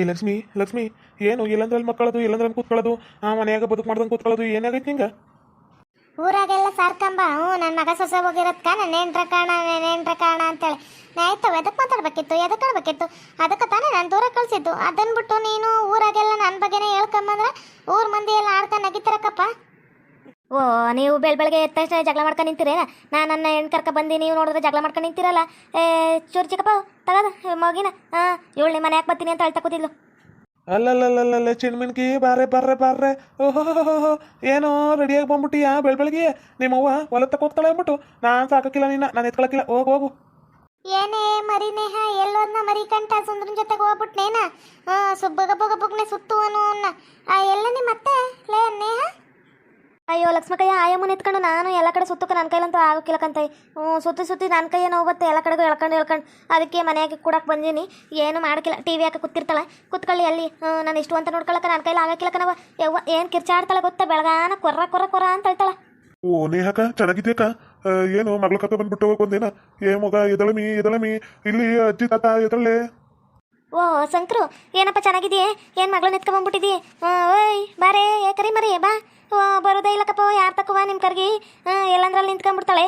ಏ ಲಕ್ಷ್ಮಿ ಲಕ್ಷ್ಮಿ, ಏನು ಇಲ್ಲಂದ್ರಲ್ಲಿ ಮಕ್ಕಳದು, ಇಲ್ಲಂದ್ರಲ್ಲಿ ಕೂತ್ಕೊಳ್ಳೋದು, ಆ ಮನೆಯಾಗ ಬದುಕು ಮಾಡ್ದಂಗೆ ಕೂತ್ಕೊಳ್ಳೋದು ಏನಾಗೈತೆ ನಿಂಗೆ? ಊರಾಗೆಲ್ಲ ಸಾರ್ಕಂಬ, ಹ್ಞೂ ನನ್ನ ಮಗ ಸೊಸ ಹೋಗಿರತ್ಕ ನನ್ನ ಹೆಂಡ್ರ ಕಾಣ ನನ್ನ ಹೆಂಡ್ರ ಕಾಣ ಅಂತೇಳಿ. ನಾ ಎದಕ್ಕೆ ಮಾತಾಡ್ಬೇಕಿತ್ತು ಎದಕ್ಕೆ ಆಡ್ಬೇಕಿತ್ತು ಅದಕ್ಕೆ ತಾನೇ ನಾನು ದೂರ ಕಳಿಸಿದ್ದು. ಅದನ್ನ ಬಿಟ್ಟು ನೀನು ಊರಾಗೆಲ್ಲ ನನ್ನ ಬಗ್ಗೆನೇ ಹೇಳ್ಕೊಂಬಂದ್ರೆ ಊರ ಮಂದಿ ಎಲ್ಲ ಆಡ್ಕೊಂಡು ನಗಿತಾರಕ್ಕಪ್ಪ ಓ ನೀವು ಬೆಳ ಬೆಳಗ್ಗೆ ಎದ್ದ ತಕ್ಷಣ ಜಗಳ ಮಾಡ್ಕೊಂಡು ನಿಂತಿರೇನ ನಾನು ನನ್ನ ಹೆಣ್ಣು ಕರ್ಕ ಬಂದು ನೀವು ನೋಡಿದ್ರೆ ಜಗಳ ಮಾಡ್ಕೊಂಡು ನಿಂತಿರಲ್ಲ? ಏ ಚೂರು ಚಿಕ್ಕಪ್ಪ ತಗದ ಮಗಿನ ಹಾಂ ಇವಳು ಮನೆ ಯಾಕೆ ಬರ್ತೀನಿ ಅಂತ ಅಳ್ತಾ ಕೂತಿದ್ಲು. ಅಲ್ಲಲ್ಲಲ್ಲಲ್ಲ ಚಿಣ್ಮಿನ್ಕಿ ಬಾರೆ ಬಾರ್ರೆ ಬಾರ್ರೆ. ಓಹೋ ಏನೋ ರೆಡಿಯಾಗಿ ಬಂದ್ಬಿಟ್ಟಿಯಾ ಬೆಳ ಬೆಳಗ್ಗೆ? ನಿಮ್ಮವ್ವ ಹೊಲ ತಕೋಗ್ತಾಳೆ ಅಂದ್ಬಿಟ್ಟು ನಾನು ಸಾಕಿಲ್ಲ ನಿನ್ನ ನಾನು ಎತ್ಕೊಳಕ್ಕಿಲ್ಲ ಹೋಗು ಹೋಗು. ಏನೇ ಮರಿ ನೇಹ ಎಲ್ಲೋದ್ನ ಮರಿ ಕಂಟ ಸುಂದ್ರನ್ ಜೊತೆಗೆ ಹೋಗ್ಬಿಟ್ನೇನ? ಸುಬ್ಬಗ ಬಗ ಬಗ್ನೆ ಸುತ್ತು ಅನ್ನೋ ನಿಮ್ಮ ಮತ್ತೆ ಲೇ ನೇಹ ಅಯ್ಯೋ ಲಕ್ಷ್ಮಕಯ್ಯ ಆಯಮ್ಮನ ಎತ್ಕೊಂಡು ನಾನು ಎಲ್ಲ ಕಡೆ ಸುತ್ತಕ್ಕೆ ನನ್ನ ಕೈಲಂತೂ ಆಗೋಕ್ಕಿಲ್ಲಕಂತ ಹ್ಞೂ ಸುತ್ತಿ ಸುತ್ತಿ ನನ್ನ ಕೈಯ ನೋವು ಬತ್ತೆ ಎಲ್ಲ ಕಡೆಗೂ ಎಳ್ಕೊಂಡು ಎಳ್ಕೊಂಡು. ಅದಕ್ಕೆ ಮನೆಯಾಗೆ ಕೂಡಕ್ಕೆ ಬಂದೀನಿ. ಏನು ಮಾಡೋಕ್ಕಿಲ್ಲ. ಟಿ ವಿ ಹಾಕಿ ಕೂತಿರ್ತಾಳೆ? ಕೂತ್ಕೊಳ್ಳಿ ಅಲ್ಲಿ. ನಾನು ಇಷ್ಟು ಅಂತ ನೋಡ್ಕೊಳಕ್ಕೆ ನನ್ನ ಕೈಲಿ ಆಗಕ್ಕಿಲ್ಲ ಕಣವ ಯವ್ವ ಏನು ಕಿರ್ಚಾಡ್ತಾಳೆ ಗೊತ್ತಾ? ಬೆಳಗಾನ ಕೊರ್ರ ಕೊರ ಕೊರ ಅಂತ ಹೇಳ್ತಾಳೆ. ಓ ನೇಹಕ ಚೆನ್ನಾಗಿದ್ಯಾಕ ಏನು ಮಗಳ ಕಕ್ಕ ಬಂದ್ಬಿಟ್ಟು ಹೋಗೊಂದೇನ ಏ ಮಗ ಎದಳಮಿ ಎದಳಮಿ. ಇಲ್ಲಿ ಅಜ್ಜಿ ತಾತ ಎದಳೆ ಓ ಶಂಕ್ರು ಏನಪ್ಪ ಚೆನ್ನಾಗಿದೆಯೇ ಏನು ಮಗಳು ಹ್ಞೂ ಓಯ್ ಬಾರೇ ಏ ಕರಿ ಮರಿ ಬಾ. ಬರೋದೇ ಇಲ್ಲಕ್ಕಪ್ಪ ಯಾರು ತಕ್ಕವ ನಿಮ್ಮ ಕರ್ಗಿ ಎಲ್ಲಂದ್ರಲ್ಲಿ ನಿಂತ್ಕೊಂಡ್ಬಿಡ್ತಾಳೆ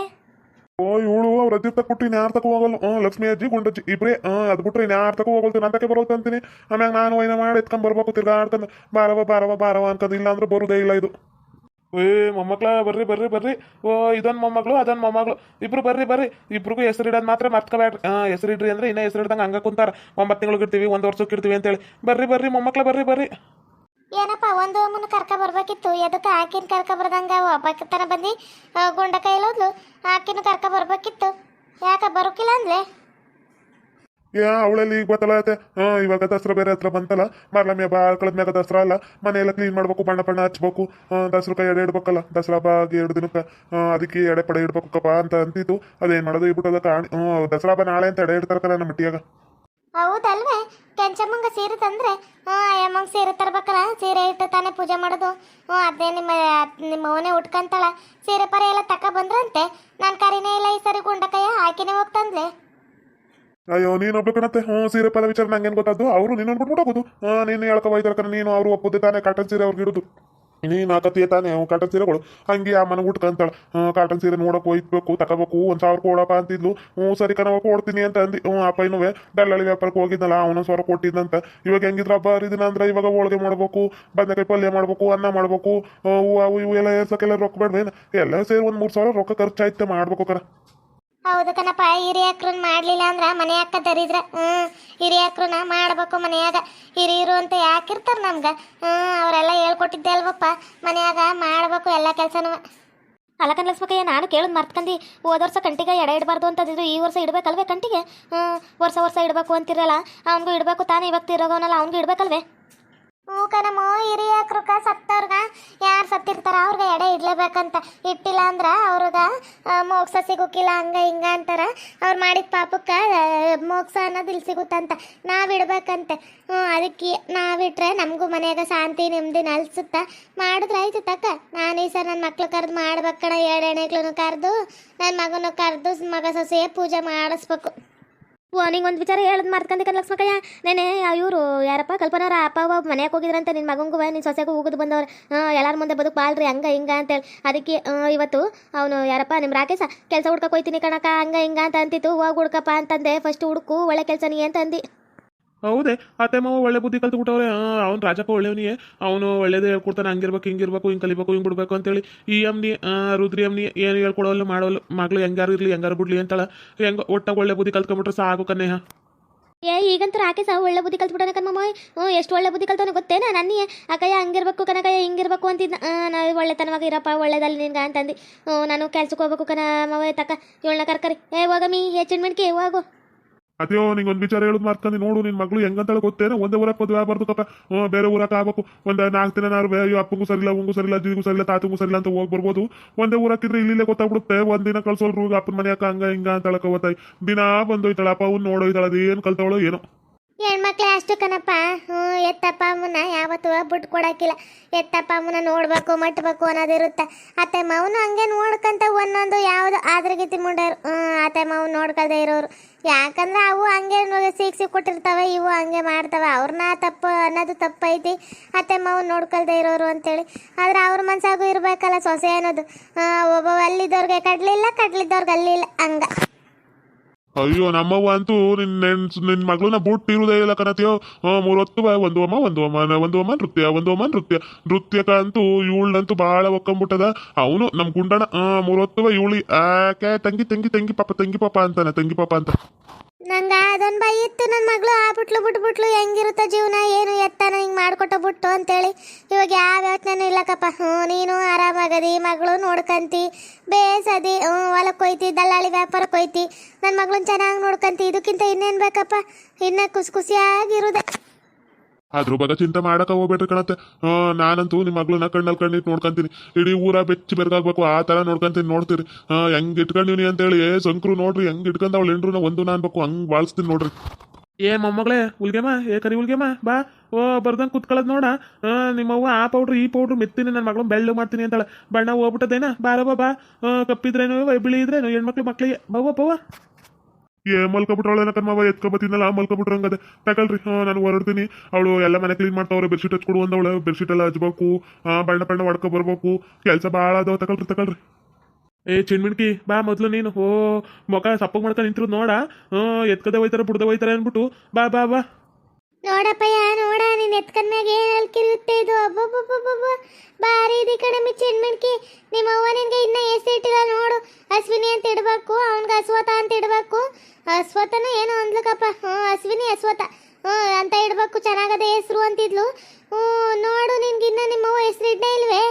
ಓ ಇವಳು ಅವ್ರ ಅಜ್ಜಿ ತಕ್ಕ ಕೊಟ್ಟು ಯಾರು ತಕ್ಕ ಹೋಗಲ್ಲ ಹ್ಞೂ ಲಕ್ಷ್ಮಿ ಅಜ್ಜಿ ಗುಂಡಜ್ಜಿ ಇಬ್ರೇ ಹಾಂ ಅದು ಬಿಟ್ರೆ ಯಾರು ತಕ್ಕ ಹೋಗಲ್ತೀನಿ ನಾನು ತಕ್ಕೆ ಬರೋದು ಅಂತೀನಿ ಆಮ್ಯಾಗ ನಾನು ವೈನ ಮಾಡಿ ಎತ್ಕೊಂಡ್ ಬರ್ಬೇಕು ತಿರ್ಗಾಡ್ತಾನೆ ಬಾರವ ಬಾರವ ಬಾರವ ಅನ್ಕಂದು ಇಲ್ಲ ಅಂದ್ರೆ ಬರೋದೇ ಇಲ್ಲ ಇದು ಏ ಮೊಮ್ಮಕ್ಳ ಬರ್ರಿ ಬರ್ರಿ ಬರ್ರಿ ಓ ಇದೊಂದು ಮೊಮ್ಮಗಳು ಅದೊಂದು ಮೊಮ್ಮಗಳು ಇಬ್ರು ಬರ್ರಿ ಬರ್ರಿ ಇಬ್ರಿಗೂ ಹೆಸರು ಇಡೋದು ಮಾತ್ರ ಮರ್ತ್ಕೋಬೇಡ್ರಿ ಹಾಂ ಹೆಸರು ಇಡ್ರಿ ಅಂದ್ರೆ ಇನ್ನೂ ಹೆಸರು ಇಡ್ದಂಗೆ ಹಂಗ ಕುಂತಾರ ಒಂಬತ್ತು ತಿಂಗಳಿಗೆ ಇರ್ತೀವಿ ಒಂದು ವರ್ಷಕ್ಕೆ ಇರ್ತೀವಿ ಅಂತೇಳಿ ಬರ್ರಿ ಬರ್ರಿ ಮೊಮ್ಮಕ್ಳ ಬರ್ರಿ ಬರ್ರಿ ಏನಪ್ಪ ಒಂದು ಅಮ್ಮನ ಕರ್ಕ ಬರ್ಬೇಕಿತ್ತು. ಎದಕ್ಕೆ ಆಕಿನ ಕರ್ಕ ಬರ್ದಂಗ ಒಬ್ಬಕ್ಕತನ ಬಂದು ಗುಂಡ ಕೈಲೋದ್ಲು ಆಕಿನ ಕರ್ಕ ಬರ್ಬೇಕಿತ್ತು. ಯಾಕ ಬರೋಕಿಲ್ಲ ಅಂದ್ಲೆ? ಯಾ ಅವಳಲ್ಲಿ ಈಗ ಗೊತ್ತಲ್ಲ ಐತೆ ಹಾಂ ಇವಾಗ ದಸರಾ ಬೇರೆ ಹತ್ರ ಬಂತಲ್ಲ. ಮಾರ್ಲಮ್ಮೆ ಬಾ ಕಳೆದ ಮ್ಯಾಗ ದಸರಾ ಅಲ್ಲ. ಮನೆಯೆಲ್ಲ ಕ್ಲೀನ್ ಮಾಡ್ಬೇಕು ಬಣ್ಣ ಬಣ್ಣ ಹಚ್ಬೇಕು. ದಸರಾ ಕೈ ಎಡೆ ಇಡ್ಬೇಕಲ್ಲ. ದಸರಾ ಬಾಗಿ ಎರಡು ದಿನಕ್ಕೆ ಅದಕ್ಕೆ ಎಡೆ ಪಡೆ ಇಡ್ಬೇಕಪ್ಪ ಅಂತ ಅಂತಿತ್ತು ಅದೇನು ಮಾಡೋದು? ಇಬ್ಬಿಟ್ಟು ಅದಕ್ಕೆ ದಸರಾ ಬಾ ನಾಳೆ ಅಂತ ಎಡೆ ಇಡ್ತಾರಲ್ಲ ನಮ್ಮ ಮಟ್ಟಿಯಾಗ ಹೌದಲ್ವೇ? ಕೆಂಚಮ್ಮಂಗ ಸೀರೆ ತಂದ್ರೆ ಹ್ಞೂ ಅಯ್ಯಮ್ಮಂಗ ಸೀರೆ, ತರ್ಬೇಕಲ್ಲ, ಸೀರೆ ಇಟ್ಟು ತಾನೇ ಪೂಜೆ ಮಾಡೋದು. ಹ್ಞೂ ಅದೇ ನಿಮ್ಮ ನಿಮ್ಮ ಅವನೇ ಉಟ್ಕಂತಾಳ. ಸೀರೆ ಪರ ಎಲ್ಲ ತಕ ಬಂದ್ರಂತೆ, ನಾನು ಕರಿನೇ ಇಲ್ಲ ಈ ಸರಿ ಗುಂಡಕಯ್ಯ, ಆಕಿನೇ ಹೋಗ್ತಂದ್ಲೆ. ಅಯ್ಯೋ, ನೀನು ಒಬ್ಬ ಕಣತ್ತೆ. ಹ್ಞೂ ಸೀರೆ ಪದ ವಿಚಾರ ನಂಗೇನು ಗೊತ್ತಾದ್ದು? ಅವರು ನೀನು ಅನ್ಬಿಟ್ಟು ಹೋಗೋದು. ಹಾಂ ನೀನು ಹೇಳ್ಕೊ ನೀನು ಅವರು ಒಪ್ಪುತ್ತೆ ತಾನೇ, ಕಾಟನ್ ಸೀರೆ ಅವ್ರಿಗೆ ಇಡೋದು. ನೀನು ಹಾಕತ್ತೀಯ ತಾನೇ ಅವು ಕಾಟನ್ ಸೀರೆಗಳು. ಹಂಗೆ ಆ ಮನೆಗೆ ಉಟ್ಕಂತಾಳ ಕಾಟನ್ ಸೀರೆ ನೋಡಕ್ಕೆ ಹೋಯ್ಬೇಕು ತಗೋಬೇಕು, ಒಂದು ಸಾವಿರ ಕೊಡಪ್ಪ ಅಂತಿದ್ಲು. ಹ್ಞೂ, ಸರಿ ಕಣವ ಕೊಡ್ತೀನಿ ಅಂತ ಅಂದು. ಹ್ಞೂ, ಅಪ್ಪ ದಳ್ಳಾಳಿ ವ್ಯಾಪಾರಕ್ಕೆ ಹೋಗಿದ್ನಲ್ಲ ಅವನು ಸಾವಿರ ಕೊಟ್ಟಿದ್ದಂತ ಇವಾಗ ಹೆಂಗಿದ್ರು, ಹಬ್ಬ ಹರಿದಿನ ಅಂದ್ರೆ ಇವಾಗ ಹೋಳಿಗೆ ಮಾಡ್ಬೇಕು, ಬದನೆಕಾಯಿ ಪಲ್ಯ ಮಾಡ್ಬೇಕು, ಅನ್ನ ಮಾಡ್ಬೇಕು ಹೂವು, ಅವು ಇವು ಎಲ್ಲ ಏರ್ಸೋಕ್ಕೆಲ್ಲ ರೊಕ್ಕ ಬೇಡವೇನು? ಎಲ್ಲ ಸೇರಿ ಒಂದು ಮೂರು ಸಾವಿರ ರೊಕ್ಕ ಖರ್ಚಾಯ್ತು, ಮಾಡ್ಬೇಕು ಕರ ಹೌದು ಕಣಪ್ಪ, ಹಿರಿಯಕ್ರನ್ ಮಾಡ್ಲಿಲ್ಲ ಅಂದ್ರ ಮನೆ ಅಕ್ಕ ದರಿದ್ರ. ಹ್ಮ್, ಹಿರಿಯಕ್ರನ ಮಾಡ್ಬೇಕು ಮನೆಯಾಗ. ಹಿರಿಯರು ಅಂತ ಯಾಕಿರ್ತಾರ ನಮ್ಗ? ಹ್ಮ್, ಅವರೆಲ್ಲ ಹೇಳ್ಕೊಟ್ಟಿದ್ದೆ ಅಲ್ವಪ್ಪ, ಮನೆಯಾಗ ಮಾಡ್ಬೇಕು ಎಲ್ಲ ಕೆಲ್ಸನೂ. ಅಲ್ಲ ಲಕ್ಷ್ಮಕಯ್ಯ ನಾನು ಕೇಳೋದು ಮರ್ತ್ಕಂಡು ಹೋದ ವರ್ಷ ಕಂಟಿಗೆ ಎಡ ಇಡಬಾರ್ದು ಅಂತಂದಿದ್ರು ಈ ವರ್ಷ ಇಡ್ಬೇಕಲ್ವೇ ಕಂಟಿಗೆ? ಹ್ಮ್, ವರ್ಷ ವರ್ಷ ಇಡಬೇಕು ಅಂತಿರಲ್ಲ, ಅವನಿಗೂ ಇಡಬೇಕು ತಾನೇ ಇವತ್ತು ಇರೋಗೋನಲ್ಲ ಅವ್ನಿಗೂ ಇಡ್ಬೇಕಲ್ವೇ? ಹ್ಞೂ ಕಣಮ್ಮ ಹಿರಿಯಕ್ರಕ ಸತ್ತವ್ರಗ, ಯಾರು ಸತ್ತಿರ್ತಾರ ಅವ್ರಿಗೆ ಎಡೆ ಇಡ್ಲೇಬೇಕಂತ ಇಟ್ಟಿಲ್ಲ ಅಂದ್ರೆ ಅವ್ರದ ಮೋಕ್ಷ ಸಿಗೋಕಿಲ್ಲ, ಹಂಗ ಹಿಂಗ ಅಂತಾರ. ಅವ್ರು ಮಾಡಿದ ಪಾಪಕ್ಕ ಮೋಕ್ಷ ಅನ್ನೋದು ಇಲ್ಲಿ ಸಿಗುತ್ತಂತ. ನಾವು ಇಡ್ಬೇಕಂತೆ. ಹ್ಞೂ ಅದಕ್ಕೆ ನಾವಿಟ್ರೆ ನಮಗೂ ಮನೆಯಾಗ ಶಾಂತಿ, ನೆಮ್ಮದಿ ನಲ್ಸುತ್ತ. ಮಾಡಿದ್ರೆ ಆಯ್ತು ತಕ್ಕ. ನಾನು ಈ ಸರ್ ನನ್ನ ಮಕ್ಳು ಕರೆದು ಮಾಡ್ಬೇಕಣ ಎರಡು ಎಣ್ಣೆಗ್ಳನ್ನು ಕರೆದು ನನ್ನ ಮಗನ ಕರೆದು ಮಗ ಸೊಸೆಯ ಪೂಜೆ ಮಾಡಿಸ್ಬೇಕು. ಒಂದು ವಿಚಾರ ಹೇಳದ್ ಮಾರ್ಕಂದಿಕ ಲಕ್ಷ್ಮಕ್ಕಯ್ಯ ನೆನೆ ಇವರು ಯಾರಪ್ಪ ಕಲ್ಪನಾರ ಅಪ್ಪ, ಅವ್ವ ಮನೆಗೆ ಹೋಗಿದ್ರಂತ ನಿನ್ನ ಮಗಂಗೂ ನಿನ್ನ ಸೊಸೆಗೂ ಹೋಗುದು ಬಂದವ್ರು. ಎಲ್ಲಾರ ಮುಂದೆ ಬದುಕು ಬಾಳ್ರಿ ಹಂಗ ಹಿಂಗ ಅಂತೇಳಿ. ಅದಕ್ಕೆ ಇವತ್ತು ಅವನು ಯಾರಪ್ಪ ನಿಮ್ಮ ರಾಕೇಶ, ಕೆಲಸ ಹುಡ್ಕಕ್ಕೆ ಹೋಯ್ತೀನಿ ಕಣಕ ಹಂಗ ಹಿಂಗ ಅಂತ ಅಂತಿತ್ತು. ಹೋಗಿ ಹುಡ್ಕಪ್ಪ ಅಂತಂದೆ. ಫಸ್ಟ್ ಹುಡುಕು, ಒಳ್ಳೆ ಕೆಲಸ ನೀ ಅಂತ ಹೌದೇ ಅತ್ತೆ ಮಾವ ಒಳ್ಳೆ ಬುದ್ಧಿ ಕಲ್ತು ಬಿಟ್ಟವ್ರೆ ಅವ್ನು ರಾಜಪ್ಪ ಒಳ್ಳೆಯವನಿಯೇ. ಅವನು ಒಳ್ಳೇದು ಹೇಳ್ಕೊಡ್ತಾನೆ, ಹಂಗಿರ್ಬೇಕು, ಹಿಂಗಿರ್ಬೇಕು, ಹಿಂಗೆ ಕಲಿಬೇಕು, ಹಿಂಗೆ ಬಿಡ್ಬೇಕು ಅಂತೇಳಿ. ಈ ಅಮ್ನಿ ರುದ್ರಿ ಅಮ್ನಿ ಏನು ಹೇಳ್ಕೊಡೋಲ್ಲ, ಮಾಡೋಲ್ಲ, ಮಗಳು ಹೆಂಗಾರು ಇರಲಿ ಹೆಂಗಾರು ಬಿಡ್ಲಿ ಅಂತಾಳ. ಹೆಂಗ ಒಟ್ಟಾಗ ಒಳ್ಳೆ ಬುದ್ಧಿ ಕಲ್ತ್ಕೊಂಡ್ಬಿಟ್ರೆ ಸಾಕು ಕನ್ನೇಹ ಏ, ಈಗಂತೂ ರಾಕೇಶ ಒಳ್ಳೆ ಬುದ್ಧಿ ಕಲ್ತ್ಬಿಟ್ಟಾನೆ ಕಣ್ಮಮ್ಮ ಹ್ಞೂ ಎಷ್ಟು ಒಳ್ಳೆ ಬುದ್ಧಿ ಕಲ್ತಾನೆ ಗೊತ್ತೇನ ನನ್ನಿಯೇ? ಅಕ್ಕಯ್ಯ ಹಂಗಿರ್ಬೇಕು ಕನಕಯ್ಯ ಹಿಂಗಿರ್ಬೇಕು ಅಂತಿದ್ನ. ನಾವು ಒಳ್ಳೆತನವಾಗಿ ಇರಪ್ಪ, ಒಳ್ಳೇದಲ್ಲಿ ನಿನ್ಗೆ ಅಂತಂದು. ನಾನು ಕೆಲ್ಸಕ್ಕೆ ಹೋಗ್ಬೇಕು ಕನ ಮಾವ ತಕ್ಕ. ಏಳ್ನ ಕರ್ಕರಿ. ಏ ಹೋಗಮ್ಮಿ ಹೆಚ್ಚಿನ ಮಿಣ್ಕಿ, ಹೋಗು. ಅದೇಯೋ ನಿಂಗೆ ಒಂದು ವಿಚಾರ ಹೇಳುದು ಮಾರ್ಕಂದು ನೋಡು ನಿನ್ನ ಮಗಳು ಹೆಂಗಂತೇಳಿ ಗೊತ್ತೇನೆ? ಒಂದೇ ಊರಕ್ಕೆ ಮದುವೆ ಆಗ್ಬಾರ್ದು ಕಪ್ಪ. ಬೇರೆ ಊರಕ್ಕೆ ಆಗ್ಬೇಕು. ಒಂದು ನಾಲ್ಕು ದಿನ ನಾರು ಅಯ್ಯೋ, ಅಪ್ಪಂಗೂ ಸರಿಲ್ಲ ಅವಂಗೂ ಸರಿಲ್ಲ, ಅಜ್ಜಿಗೂ ಸರಿಲ್ಲ, ತಾತಂಗೂ ಸರಿಲ್ಲ ಅಂತ ಹೋಗಿ ಬರ್ಬೋದು. ಒಂದೇ ಊರಕ್ಕಿದ್ರೆ ಇಲ್ಲಿಲ್ಲೇ ಗೊತ್ತಾಗ್ಬಿಡುತ್ತೆ. ಒಂದ್ ದಿನ ಕಳ್ಸೋಲ್ರು ಅಪ್ಪನ ಮನೆಯಾಕ ಹಂಗ ಹಿಂಗ ಅಂತ ಹೇಳ್ಕೊತಾಯಿ ದಿನ ಬಂದೋಯ್ತಾಳ, ಅಪ್ಪ ಅವ್ನು ನೋಡೋಯ್ತಾಳ, ಅದೇನು ಕಲ್ತವಳೋ ಏನೋ. ಹೆಣ್ಮಕ್ಳೆ ಅಷ್ಟು ಕಣಪ್ಪ. ಹ್ಞೂ, ಎತ್ತಪ್ಪ ಅಮ್ಮನ ಯಾವತ್ತು ಬಿಟ್ಟು ಕೊಡೋಕ್ಕಿಲ್ಲ. ಎತ್ತಪ್ಪ ಅಮ್ಮನ ನೋಡ್ಬೇಕು, ಮಟ್ಬೇಕು ಅನ್ನೋದಿರುತ್ತೆ ಅತ್ತೆ ಮಾವನು ಹಂಗೆ ನೋಡ್ಕೊಂತ ಒಂದೊಂದು ಯಾವುದು ಆದ್ರಗತಿ ಮುಂಡರು. ಹ್ಞೂ, ಅತ್ತೆ ಮಾವು ನೋಡ್ಕೊಳ್ದೆ ಇರೋರು. ಯಾಕಂದ್ರೆ ಅವು ಹಂಗೆ ಸಿಕ್ಸಿ ಕೊಟ್ಟಿರ್ತವೆ, ಇವು ಹಂಗೆ ಮಾಡ್ತವೆ. ಅವ್ರನ್ನ ತಪ್ಪು ಅನ್ನೋದು ತಪ್ಪೈತಿ. ಅತ್ತೆ ಮಾವು ನೋಡ್ಕೊಳ್ದೆ ಇರೋರು ಅಂತೇಳಿ. ಆದ್ರೆ ಅವ್ರ ಮನಸ್ಸಾಗೂ ಇರಬೇಕಲ್ಲ ಸೊಸೆ ಅನ್ನೋದು. ಒಬ್ಬ ಅಲ್ಲಿದ್ದವ್ರಿಗೆ ಕಡ್ಲಿಲ್ಲ, ಕಡ್ಲಿದ್ದವ್ರಿಗೆ ಅಲ್ಲಿಲ್ಲ, ಹಂಗ. ಅಯ್ಯೋ ನಮ್ಮವ್ವ ಅಂತೂ ನಿನ್ ನೆನ್, ನಿನ್ ಮಗಳನ್ನ ಬುಟ್ಟಿರುವುದೇ ಇಲ್ಲ ಕಣತಿಯೋ ಮೂರೊತ್ತು ಬಾ, ಒಂದು ಅಮ್ಮ ಒಂದು ಅಮ್ಮ ಒಂದು ಅಮ್ಮ ನೃತ್ಯ, ಒಂದು ಅಮ್ಮ ನೃತ್ಯ. ನೃತ್ಯಕ ಅಂತೂ ಇವಳಂತೂ ಭಾಳ ಒಕ್ಕಂಬಿಟ್ಟದ. ಅವನು ನಮ್ ಗುಂಡಣ ಮೂರೊತ್ತು ಬಾ, ಇವಳಿ, ಆಕೆ, ತಂಗಿ ತಂಗಿ ತಂಗಿ ಪಾಪ ತಂಗಿ ಪಾಪ ಅಂತಾನೆ, ತಂಗಿ ಪಾಪ ಅಂತ. ನಂಗ ಅದೊಂದು ಭಯ ಇತ್ತು. ನನ್ನ ಮಗಳು ಆಗ್ಬಿಟ್ಲು ಬಿಟ್ಬಿಟ್ಲು ಹೆಂಗಿರುತ್ತೆ ಜೀವನ, ಏನು ಎತ್ತನ, ಹಿಂಗೆ ಮಾಡಿಕೊಟ್ಟ ಬಿಟ್ಟು ಅಂತೇಳಿ. ಇವಾಗ ಯಾವ ಯೋಚನೆ ಇಲ್ಲಕ್ಕಪ್ಪ ಹ್ಞೂ, ನೀನು ಆರಾಮಾಗದಿ, ಮಗಳು ನೋಡ್ಕಂತಿ. ಬೇಸದಿ. ಹ್ಞೂ ಹೊಲಕ್ಕೆ ಹೋಯ್ತಿ, ದಲ್ಲಾಳಿ ವ್ಯಾಪಾರಕ್ಕೆ ಹೋಯ್ತಿ. ನನ್ನ ಮಗಳನ್ನ ಚೆನ್ನಾಗಿ ನೋಡ್ಕಂತಿ. ಇದಕ್ಕಿಂತ ಇನ್ನೇನು ಬೇಕಪ್ಪ? ಇನ್ನೂ ಖುಷಿ ಖುಷಿಯಾಗಿರುದೆ. ಅದ್ರ ಬಗ್ಗೆ ಚಿಂತೆ ಮಾಡಕ ಹೋಗ್ಬೇಡ್ರಿ ಕಣತ್ತೆ. ನಾನಂತೂ ನಿಮ್ಮ ಮಗಳನ್ನ ಕಣ್ಣಲ್ಲಿ ಕಣ್ಣಿಟ್ಟು ನೋಡ್ಕೊಂತೀನಿ. ಇಡೀ ಊರ ಬೆಚ್ಚಿ ಬೆರಗಾಗ್ಬೇಕು, ಆ ತರ ನೋಡ್ಕೊಂತೀನಿ ನೋಡ್ತೀರಿ. ಹೆಂಗ್ ಇಟ್ಕೊಂಡಿವ್ನಿ ಅಂತೇಳಿ, ಏ ಸಂಕ್ರು ನೋಡ್ರಿ, ಹೆಂಗ್ ಇಟ್ಕೊಂಡ್ ಅವಳು ಎಂಡ್ರು ಒಂದು ಅನ್ಬೇಕು ಹಂಗ್ ಬಾಳ್ಸ್ತೀನಿ ನೋಡ್ರಿ. ಏ ಮೊಮ್ಮಗಳೇ, ಉಲ್ಗೆಮ್ಮ, ಏ ಕರಿ ಉಲ್ಗೆಮ್ಮ, ಬಾ. ಓ, ಬರ್ದಂಗ್ ಕುತ್ಕೊಳ್ಳೋದು ನೋಡ. ನಿಮ್ಮವ್ವ ಆ ಪೌಡ್ರ್, ಈ ಪೌಡ್ರ್ ಮೆತ್ತೀನಿ ನನ್ನ ಮಗಳು ಬೆಳ್ಳು ಮಾಡ್ತೀನಿ ಅಂತಾಳೆ. ಬಣ್ಣ ಹೋಗ್ಬಿಟ್ಟದೇನ? ಬಾರ ಬಾ. ಕಪ್ಪಿದ್ರೇನು ಬಿಳಿ ಇದ್ರೇನು ಹೆಣ್ಮಕ್ಳು ಮಕ್ಳಿಗೆ. ಬವ್ವ ಬವ್ವ. ಏ ಮಲ್ಕೊಬಿಟ್ರವಳ ಕರ್ಮವ ಮಲ್ಕೊಬಿಟ್ರ ಮಲ್ಕೊಬಿಟ್ರಂಗದೆ. ತಗಲ್ರಿ ಹಾ ನಾನು ಹೊರಡ್ತೀನಿ. ಅವಳು ಎಲ್ಲ ಮನೆ ಕ್ಲೀನ್ ಮಾಡ್ತಾವ್ರೆ ಬೆಡ್ಶೀಟ್ ಹಚ್ಕೊಡು ಅಂದವಳು. ಬೆಡ್ಶೀಟ್ ಎಲ್ಲ ಹಚ್ಬೇಕು ಆ, ಬಣ್ಣ ಬಣ್ಣ ಹೊಡ್ಕೊ ಬರ್ಬೇಕು. ಕೆಲಸ ಭಾಳ ಅದಾವ ತಗಲ್ರಿ ತಗಲ್ರಿ ಏ ಚಿಣ್ಮಿಣ್ಕಿ ಬಾ ಮೊದಲು ನೀನು. ಓ ಮುಖ ಸಪ್ಪ ಮಾಡ್ಕೊಂಡು ನಿಂತ್ರು ನೋಡ. ಹ್ಞೂ ಎತ್ಕದೆ ಹೋಯ್ತಾರೆ ಬುಡ್ದೆ ಹೋಯ್ತಾರೆ ಅಂದ್ಬಿಟ್ಟು. ಬಾ ಬಾ ಬಾ. ನೋಡಪ್ಪಯ್ಯ ನೋಡ ನೀನ್ ಎತ್ಕಂದ್ಮ್ಯಾಗ ಏನ್ ಅಲ್ಕಿರುತ್ತೆ ಇದು ಅಬ್ಬಬ್ಬಬ್ಬಬ್ಬ ಬಾರಿ ಇದೆ ಕಣಮಿ ಚಿಣ್ಮಿಣ್ಕಿ ನಿಮ್ಮ ಅವ್ವ ನಿನ್ಗೆ ಇನ್ನ ಹೆಸರು ಇಟ್ಟಿಲ್ಲ ನೋಡು ಅಶ್ವಿನಿ ಅಂತ ಇಡ್ಬೇಕು ಅವನ್ಗೆ ಅಶ್ವಥ ಅಂತ ಇಡ್ಬೇಕು ಅಶ್ವಥನ ಏನೋ ಅಂದ್ಲಕ್ಕಪ್ಪ ಹ್ಞೂ ಅಶ್ವಿನಿ ಅಶ್ವಥ ಹ್ಞೂ ಅಂತ ಇಡ್ಬೇಕು ಚೆನ್ನಾಗದೆ ಹೆಸರು ಅಂತಿದ್ಲು ಹ್ಞೂ ನೋಡು ನಿನ್ಗೆ ಇನ್ನ ನಿಮ್ಮವ್ವ ಹೆಸರು ಇಡ್ನೇ ಇಲ್ವೇ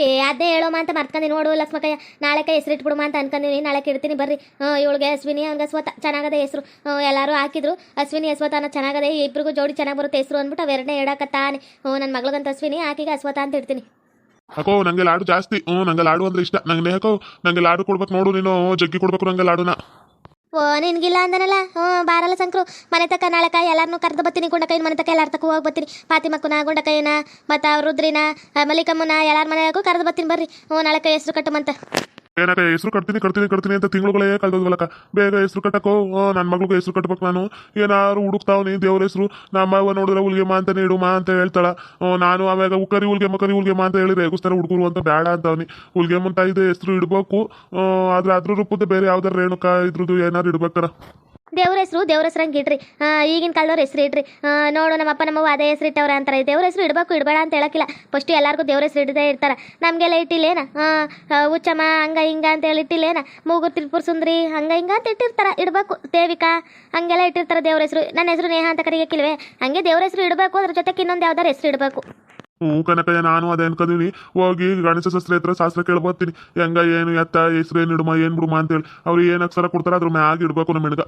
ಏ ಅದೇ ಹೇಳೋಮ ಅಂತ ಮರ್ತ್ಕೊಂಡಿ ನೋಡು ಲಕ್ಷ್ಮಕ್ಕಯ್ಯ ನಾಳೆ ಹೆಸರು ಇಟ್ಬಿಡುಮ ಅಂತ ಅನ್ಕೊಂಡಿನಿ ನಾಳೆ ಇಡ್ತೀನಿ ಬರ್ರಿ ಹ್ಞೂ ಇವಳಿಗೆ ಅಶ್ವಿನಿ ಅವ್ನಿಗೆ ಅಶ್ವಥ ಚೆನ್ನಾಗದೆ ಹೆಸರು ಎಲ್ಲರೂ ಹಾಕಿದ್ರು ಅಶ್ವಿನಿ ಅಶ್ವಥ ಅನ್ನೋ ಚೆನ್ನಾಗದೆ ಇಬ್ರಿಗೂ ಜೋಡಿ ಚೆನ್ನಾಗಿ ಬರುತ್ತೆ ಹೆಸರು ಅಂದ್ಬಿಟ್ಟು ಅವೆರಡನೇ ಇಡಕತ್ತಾನೆ ಹ್ಞೂ ನನ್ನ ಮಗಳಿಗಂತ ಅಶ್ವಿನಿ ಆಕಿಗೆ ಅಶ್ವಥ ಅಂತ ಇಡ್ತೀನಿ ಹಾಕೋ ನಂಗೆ ಲಾಡು ಜಾಸ್ತಿ ಹ್ಞೂ ನಂಗೆ ಲಾಡು ಅಂದ್ರೆ ಇಷ್ಟ ನಂಗೆ ಹಾಕೋ ನಂಗೆ ಲಾಡು ಕೊಡ್ಬೇಕು ನೋಡು ನೀನು ಜಗ್ಗಿ ಕೊಡ್ಬೇಕು ನಂಗೆ ಲಾಡುನ ಓ, ನಿನ್ಗಿಲ್ಲ ಅಂದನಲ್ಲ? ಹ್ಞೂ, ಬಾರಲ್ಲ ಸಂಕ್ರು. ಮನೆ ತಕ್ಕ ನಾಳಕ ಎಲ್ಲಾರನ್ನೂ ಕರೆದು ಬರ್ತೀನಿ, ಗುಂಡಕೈನ ಮನೆ ತಕ್ಕ ಎಲ್ಲಾರ ತಕ್ಕ ಹೋಗಿ ಬರ್ತೀನಿ. ಪಾತಿಮಕ್ಕನ, ಗುಂಡಕೈನ, ಮತ್ತು ಅವ್ರ ರುದ್ರಿನ ಮಲ್ಲಿಕಮ್ಮನ ಎಲ್ಲಾರ ಮನೆಯಾಗೂ ಕರೆದು ಬರ್ತೀನಿ ಬರ್ರಿ. ಹ್ಞೂ ನಾಳಕ ಹೆಸರು ಕಟ್ಟುಮಂತ. ಏನಕ್ಕ ಹೆಸರು ಕಟ್ತೀನಿ ಕಟ್ತೀನಿ ಕಟ್ತೀನಿ ಅಂತ ತಿಂಗಳುಗಳೇ ಕಳ್ದೋದ್ವಲ್ಲಕ್ಕ ಬೇಗ ಹೆಸರು ಕಟ್ಟಕೋ. ನನ್ನ ಮಗಳಿಗೆ ಹೆಸರು ಕಟ್ಬೇಕು ನಾನು. ಏನಾರು ಹುಡುಕ್ತಾವನಿ ದೇವ್ರ ಹೆಸರು. ನಮ್ಮವ್ವ ನೋಡಿದ್ರೆ ಹುಲ್ಗೆ ಮಾ ಅಂತ ನೀಡು ಮಾ ಅಂತ ಹೇಳ್ತಾಳ. ನಾನು ಆವಾಗ ಉಕ್ಕರಿ ಮಕರಿ ಹುಲ್ಗೆ ಮಾ ಅಂತ ಹೇಳಿ ರೇಗಿಸ್ತಾರೆ ಹುಡುಗರು ಅಂತ ಬೇಡ ಅಂತವ್ನಿ. ಹುಲ್ಗೆ ತಾಯಿದು ಹೆಸರು ಇಡ್ಬೇಕು. ಆದ್ರೆ ಅದ್ರ ರೂಪದ ಬೇರೆ ಯಾವ್ದಾರು ರೇಣುಕ ಇದ್ರದ್ದು ಏನಾರು ಇಡ್ಬೇಕಾರ. ದೇವ್ರ ಹೆಸರು, ದೇವ್ರ ಹೆಸ್ರು ಹಂಗೆ ಇಡ್ರಿ. ಈಗಿನ ಕಾಲದವ್ರ ಹೆಸರು ಇಡ್ರಿ. ನೋಡು ನಮ್ಮ ಅಪ್ಪ ನಮ್ಮವ್ವ ಅದೇ ಹೆಸರು ಇಟ್ಟವ್ರ ಅಂತಾರೆ. ದೇವ್ರ ಹೆಸರು ಇಡಬೇಕು, ಇಡಬೇಡ ಅಂತ ಹೇಳಕ್ಕಿಲ್ಲ. ಫಸ್ಟ್ ಎಲ್ಲರಿಗೂ ದೇವ್ರ ಹೆಸರು ಇಡದೇ ಇರ್ತಾರೆ. ನಮಗೆಲ್ಲ ಇಟ್ಟಿಲ್ಲೇನ? ಹುಚ್ಚಮ್ಮ ಹಂಗ ಹಿಂಗ ಅಂತ ಹೇಳಿ ಇಟ್ಟಿಲ್ಲೇನ? ಮೂಗು ತ್ರಿಪುರ ಸುಂದ್ರಿ ಹಂಗ ಹಿಂಗ ಅಂತ ಇಟ್ಟಿರ್ತಾರ. ಇಡಬೇಕು. ದೇವಿಕಾ ಹಂಗೆಲ್ಲ ಇಟ್ಟಿರ್ತಾರೆ ದೇವ್ರ ಹೆಸರು. ನನ್ನ ಹೆಸರು ನೇಹ ಅಂತ ಕರಿಯಕ್ಕಿಲ್ವೇ ಹಂಗೆ ದೇವ್ರ ಹೆಸರು ಇಡಬೇಕು. ಅದ್ರ ಜೊತೆಗೆ ಇನ್ನೊಂದು ಯಾವ್ದಾರು ಹೆಸರು ಇಡಬೇಕು. ಹ್ಞೂ, ಕನಕಯ್ಯ, ನಾನು ಅದೇ ಅನ್ಕೋದೀನಿ ಹೋಗಿ ಗಣೇಶ ಶಾಸ್ತ್ರ ಹತ್ರ ಶಾಸ್ತ್ರ ಕೇಳ್ಬೋತೀನಿ ಹೆಂಗ, ಏನು, ಎತ್ತ, ಹೆಸರು, ಏನು ಇಡುಮ, ಏನು ಬಿಡುಮ ಅಂತೇಳಿ. ಅವ್ರು ಏನು ಅಕ್ಷರ ಕೊಡ್ತಾರ ಅದ್ರ ಮ್ಯಾಗ ಇಡ್ಬೇಕು ನಮ್ಮ ಹೆಣ್ಗ.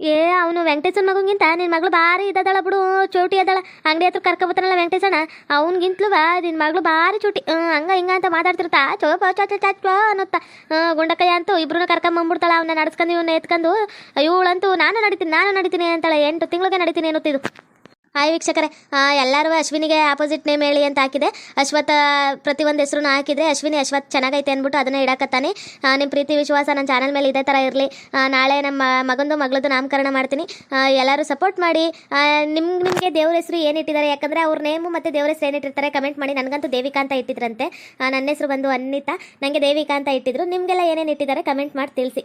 ಏ, ಅವನು ವೆಂಕಟೇಶನ್ ಮಗಂಗಿಂತ ನಿನ್ನ ಮಗಳು ಭಾರಿ ಇದ್ದಾಳ ಬಿಡು, ಚೋಟಿ ಅದಳ. ಅಂಗಡಿ ಹತ್ರ ಕರ್ಕೊಬತ್ತಾನಲ್ಲ ವೆಂಕಟೇಶಣ್ಣ ಅವನಿಗಿಂತಲೂ ನಿನ್ನ ಮಗಳು ಭಾರಿ ಚೂಟಿ. ಹಂಗ ಹಿಂಗ ಅಂತ ಮಾತಾಡ್ತಿರ್ತಾ. ಚೋ ಪೋ ಚೋ ಚೋ ಚೋ ಅನ್ನುತ್ತಾ. ಗುಂಡಕಯ್ಯ ಅಂತೂ ಇಬ್ರನ್ನ ಕರ್ಕೊಂಬಂದ್ಬಿಡ್ತಾಳ ಅವನ್ನ ನಡ್ಸ್ಕೊಂಡು ಇವನ್ನ ಎತ್ಕೊಂಡು. ಇವಳಂತೂ ನಾನು ನಡಿತೀನಿ ನಾನು ನಡಿತೀನಿ ಅಂತಾಳೆ. ಎಂಟು ತಿಂಗಳಿಗೆ ನಡಿತೀನಿ ಅನ್ನುತ್ತಿದ್ದು ಹಾಯ್ ವೀಕ್ಷಕರೇ. ಎಲ್ಲರೂ ಅಶ್ವಿನಿಗೆ ಆಪೋಸಿಟ್ ನೇಮ್ ಹೇಳಿ ಅಂತ ಹಾಕಿದೆ. ಅಶ್ವಥ ಪ್ರತಿಯೊಂದು ಹೆಸರು ಹಾಕಿದ್ರೆ ಅಶ್ವಿನಿ ಅಶ್ವಥ್ ಚೆನ್ನಾಗೈತೆ ಅಂದ್ಬಿಟ್ಟು ಅದನ್ನ ಇಡಕತ್ತಾನೆ. ನಿಮ್ಮ ಪ್ರೀತಿ ವಿಶ್ವಾಸ ನನ್ನ ಚಾನಲ್ ಮೇಲೆ ಇದೇ ಥರ ಇರಲಿ. ನಾಳೆ ನಮ್ಮ ಮಗಂದು ಮಗಳದ್ದು ನಾಮಕರಣ ಮಾಡ್ತೀನಿ. ಎಲ್ಲರೂ ಸಪೋರ್ಟ್ ಮಾಡಿ. ನಿಮ್ಗೆ ನಿಮಗೆ ದೇವ್ರ ಹೆಸರು ಏನಿಟ್ಟಿದ್ದಾರೆ ಯಾಕಂದರೆ ಅವ್ರ ನೇಮು ಮತ್ತು ದೇವ್ರ ಹೆಸರು ಏನಿಟ್ಟಿರ್ತಾರೆ ಕಮೆಂಟ್ ಮಾಡಿ. ನನಗಂತೂ ದೇವಿಕಾ ಅಂತ ಇಟ್ಟಿದ್ರಂತೆ. ನನ್ನ ಹೆಸರು ಬಂದು ಅನ್ನಿತಾ ನನಗೆ ದೇವಿಕಾ ಅಂತ ಇಟ್ಟಿದ್ರು. ನಿಮಗೆಲ್ಲ ಏನೇನು ಇಟ್ಟಿದ್ದಾರೆ? ಕಮೆಂಟ್ ಮಾಡಿ ತಿಳಿಸಿ.